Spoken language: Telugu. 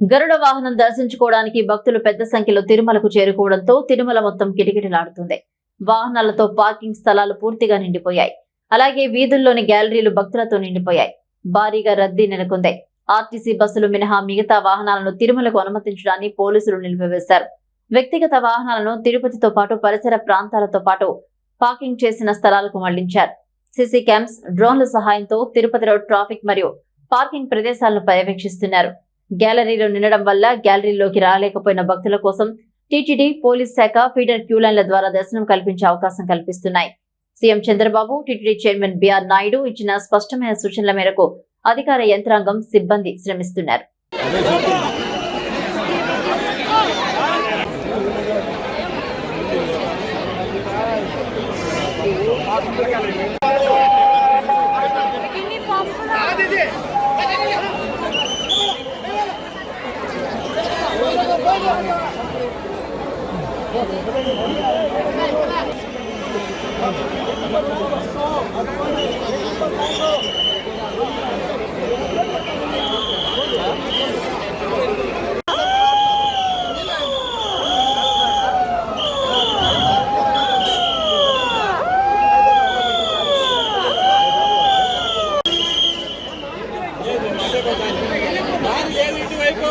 గరుడ వాహనం దర్శించుకోవడానికి భక్తులు పెద్ద సంఖ్యలో తిరుమలకు చేరుకోవడంతో తిరుమల మొత్తం కిటకిటలాడుతుంది. వాహనాలతో పార్కింగ్ స్థలాలు పూర్తిగా నిండిపోయాయి. అలాగే వీధుల్లోని గ్యాలరీలు భక్తులతో నిండిపోయాయి. భారీగా రద్దీ నెలకొంది. ఆర్టీసీ బస్సులు మినహా మిగతా వాహనాలను తిరుమలకు అనుమతించడాన్ని పోలీసులు నిలిపివేశారు. వ్యక్తిగత వాహనాలను తిరుపతితో పాటు పరిసర ప్రాంతాలతో పాటు పార్కింగ్ చేసిన స్థలాలకు మళ్ళించారు. సీసీ క్యామ్స్ డ్రోన్ల సహాయంతో తిరుపతిలో ట్రాఫిక్ మరియు పార్కింగ్ ప్రదేశాలను పర్యవేక్షిస్తున్నారు. గ్యాలరీలో నిండడం వల్ల గ్యాలరీలోకి రాలేకపోయిన భక్తుల కోసం టీటీడీ పోలీస్ శాఖ ఫీడర్ క్యూ లైన్ల ద్వారా దర్శనం కల్పించే అవకాశం కల్పిస్తున్నాయి. CM Chandrababu TTD chairman BR Naidu ఇచ్చిన స్పష్టమైన సూచనల మేరకు అధికార యంత్రాంగం సిబ్బంది శ్రమిస్తున్నారు. వైపు